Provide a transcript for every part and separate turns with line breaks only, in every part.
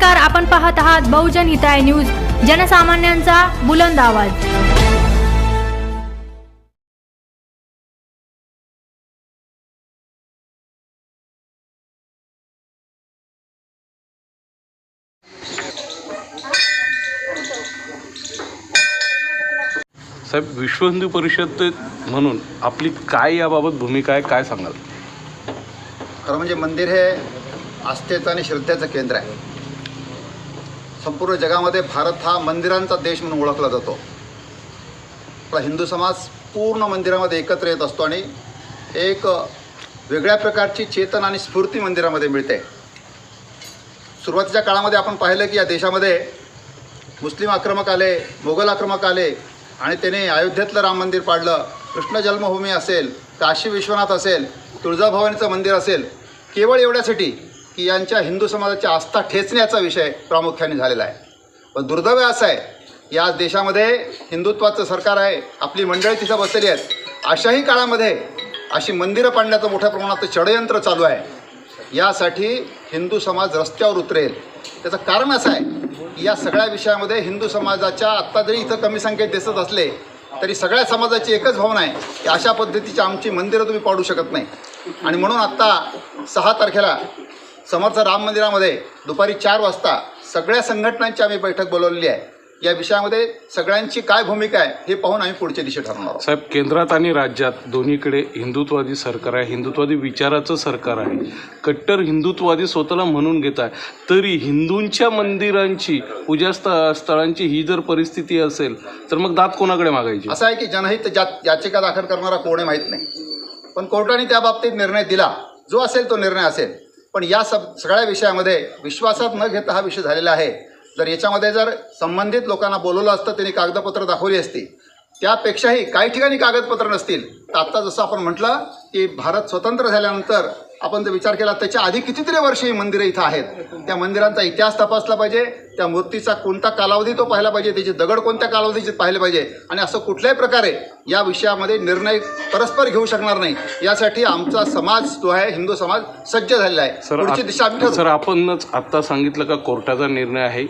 नमस्कार आपण पाहत आहात बहुजन हिताय न्यूज जनसामान्यांचा बुलंद आवाज.
साहेब विश्व हिंदू परिषद म्हणून आपली काय याबाबत भूमिका आहे काय सांगाल?
खरं म्हणजे मंदिर हे आस्थेचं आणि श्रद्धेचं केंद्र आहे. संपूर्ण जगामध्ये भारत हा मंदिरांचा देश म्हणून ओळखला जातो. आपला हिंदू समाज पूर्ण मंदिरामध्ये एकत्र येत असतो आणि एक वेगळ्या प्रकारची चेतन आणि स्फूर्ती मंदिरामध्ये मिळते. सुरुवातीच्या काळामध्ये आपण पाहिलं की या देशामध्ये मुस्लिम आक्रमक आले मोगल आक्रमक आले आणि त्याने अयोध्येतलं राम मंदिर पाडलं कृष्ण जन्मभूमी असेल काशी विश्वनाथ असेल तुळजाभवानीचं मंदिर असेल केवळ एवढ्यासाठी की यांच्या हिंदू समाजाची आस्था ठेचण्याचा विषय प्रामुख्याने झालेला आहे. पण दुर्दैव असं आहे या देशामध्ये हिंदुत्वाचं सरकार आहे आपली मंडळी तिथं बसलेली आहेत. अशाही काळामध्ये अशी मंदिरं पाडण्याचं मोठ्या प्रमाणात षडयंत्र चालू आहे. यासाठी हिंदू समाज रस्त्यावर उतरेल. त्याचं कारण असं आहे की या सगळ्या विषयामध्ये हिंदू समाजाच्या आत्ता जरी इथं कमी संख्येत दिसत असले तरी सगळ्या समाजाची एकच भावना आहे की अशा पद्धतीची आमची मंदिरं तुम्ही पाडू शकत नाही. आणि म्हणून आत्ता सहा तारखेला समर्थ राम मंदिरामध्ये दुपारी चार वाजता सगळ्या संघटनांची आम्ही बैठक बोलवलेली आहे. या विषयामध्ये सगळ्यांची काय भूमिका आहे हे पाहून आम्ही पुढच्या दिशे ठरवणार आहोत.
साहेब केंद्रात आणि राज्यात दोन्हीकडे हिंदुत्वादी सरकार आहे. हिंदुत्वादी विचाराचं सरकार आहे. कट्टर हिंदुत्वादी स्वतःला म्हणून घेत आहे. तरी हिंदूंच्या मंदिरांची पूजा स्थ स्थळांची ही जर परिस्थिती असेल तर मग दात कोणाकडे मागायची?
असं आहे की जनहित याचिका दाखल करणारा कोण माहीत नाही. पण कोर्टाने त्या बाबतीत निर्णय दिला. जो असेल तो निर्णय असेल. पण या सब सगळ्या विषयामध्ये विश्वासात न घेता हा विषय झालेला आहे. जर याच्यामध्ये जर संबंधित लोकांना बोलवलं असतं त्यांनी कागदपत्र दाखवली असती त्यापेक्षाही काही ठिकाणी कागदपत्र नसतील. तर आत्ता जसं आपण म्हटलं की भारत स्वतंत्र झाल्यानंतर आपण जर विचार केला त्याच्या आधी कितीतरी वर्ष ही मंदिरं इथं आहेत. त्या मंदिरांचा इतिहास तपासला पाहिजे त्या मूर्तीचा कोणता कालावधी तो पाहिला पाहिजे त्याचे दगड कोणत्या कालावधीचे पाहिले पाहिजे आणि असं कुठल्याही प्रकारे या विषयामध्ये निर्णय परस्पर घेऊ शकणार नाही. यासाठी आमचा समाज जो आहे हिंदू समाज सज्ज झालेला आहे. पुढची दिशा आम्ही.
सर आपणच आत्ता सांगितलं का कोर्टाचा निर्णय आहे?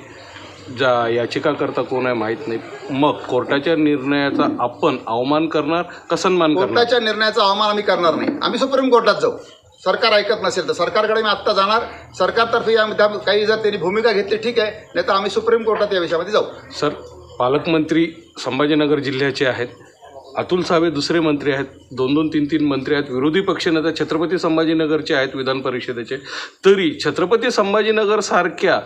ज्या याचिकाकर्ता कोण आहे माहीत नाही. मग कोर्टाच्या निर्णयाचा आपण अवमान करणार का सन्मान करणार?
कोर्टाच्या निर्णयाचा अवमान आम्ही करणार नाही. आम्ही सुप्रीम कोर्टात जाऊ. सरकार ऐकत नसेल तर सरकारकडे मी आत्ता जाणार. सरकारतर्फे या त्या- काही जर त्यांनी भूमिका घेतली ठीक आहे. नाही तर आम्ही सुप्रीम कोर्टात या विषयामध्ये जाऊ.
सर पालकमंत्री संभाजीनगर जिल्ह्याचे आहेत. अतुल सावे दुसरे मंत्री आहेत. दोन दोन तीन तीन मंत्री आहेत. विरोधी पक्षनेता छत्रपती संभाजीनगरचे आहेत विधान परिषदेचे. तरी छत्रपती संभाजीनगर सारख्या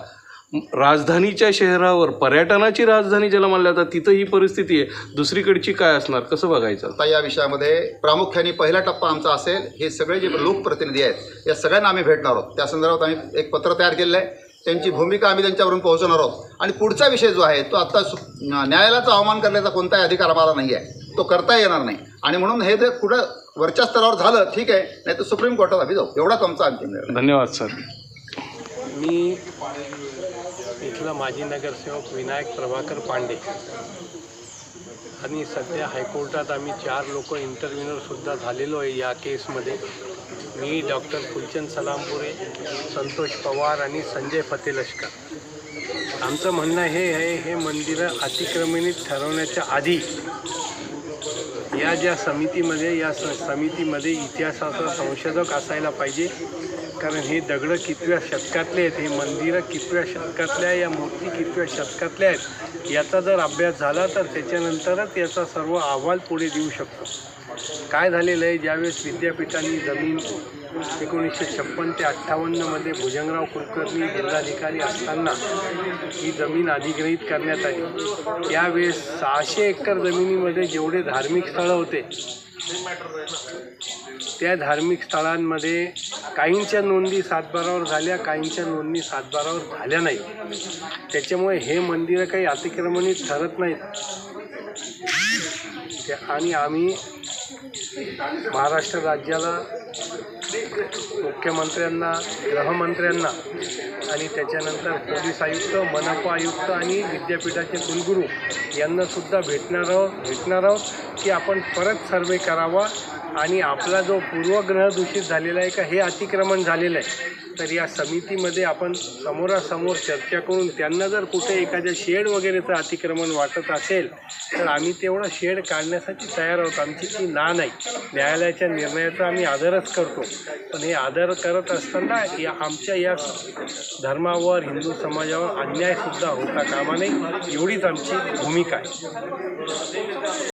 राजधानीच्या शहरावर पर्यटनाची राजधानी ज्याला म्हणलं जातं तिथं ही परिस्थिती आहे. दुसरीकडची काय असणार? कसं बघायचं?
आता या विषयामध्ये प्रामुख्याने पहिला टप्पा आमचा असेल हे सगळे जे लोकप्रतिनिधी आहेत या सगळ्यांना आम्ही भेटणार आहोत. त्या संदर्भात आम्ही एक पत्र तयार केलेलं आहे. त्यांची भूमिका आम्ही त्यांच्यावरून पोहोचवणार आहोत. आणि पुढचा विषय जो आहे तो आत्ता सु- न्यायालयाचा अवमान करण्याचा कोणताही अधिकार आम्हाला नाही आहे तो करता येणार नाही. आणि म्हणून हे जर कुठं वरच्या स्तरावर झालं ठीक आहे. नाही तर सुप्रीम कोर्टात आम्ही जाऊ. एवढाच आमचा अंतिम निर्णय.
धन्यवाद सर.
मी इथला माजी नगरसेवक विनायक प्रभाकर पांडे आणि सध्या हायकोर्टात आम्ही चार लोक इंटरव्ह्युनरसुद्धा झालेलो आहे या केसमध्ये. मी डॉक्टर फुलचंद सलामपुरे संतोष पवार आणि संजय फतेलष्कर. आमचं म्हणणं हे आहे हे मंदिरं अतिक्रमणित ठरवण्याच्या आधी या ज्या समितीमध्ये या स समितीमध्ये इतिहासाचा संशोधक असायला पाहिजे. कारण हे दगडं कितव्या शतकातले आहेत हे मंदिरं कितव्या शतकातल्या आहे या मूर्ती कितव्या शतकातल्या आहेत याचा जर अभ्यास झाला तर त्याच्यानंतरच याचा सर्व अहवाल पुढे देऊ शकतो. काय झालेलं आहे ज्यावेळेस विद्यापीठांनी जमीन एकोणीसशे छप्पन ते अठ्ठावन्नमध्ये भुजंगराव कुलकर्णी जिल्हाधिकारी असताना ही जमीन अधिग्रहित करण्यात आली. त्यावेळेस सहाशे एकर जमिनीमध्ये जेवढे धार्मिक स्थळं होते त्या धार्मिक स्थळांमध्ये काहींच्या नोंदी सातबारावर झाल्या काहींच्या नोंदी सातबारावर झाल्या नाही त्याच्यामुळे हे मंदिरं काही अतिक्रमणी ठरत नाहीत. आणि आम्ही महाराष्ट्र राज्याला मुख्यमंत्र्यांना गृहमंत्र्यांना आणि त्याच्यानंतर पोलीस आयुक्त मनपा आयुक्त आणि विद्यापीठाचे कुलगुरू यांनासुद्धा भेटणार आहोत भेटणार आहोत की आपण परत सर्वे करावा. आणि आपला जो पूर्वग्रह दूषित झालेला आहे का हे अतिक्रमण झालेलं आहे. तर या समितीमध्ये आपण समोरासमोर चर्चा करून त्यांना जर कुठे एखाद्या शेड वगैरेचं अतिक्रमण वाटत असेल तर आम्ही तेवढं शेड काढण्यासाठी तयार आहोत. आमची ती ना नाही. न्यायालयाच्या निर्णयाचा आम्ही आदरच करतो. पण हे आदर करत असताना या आमच्या या धर्मावर हिंदू समाजावर अन्यायसुद्धा होता कामा नये एवढीच आमची भूमिका आहे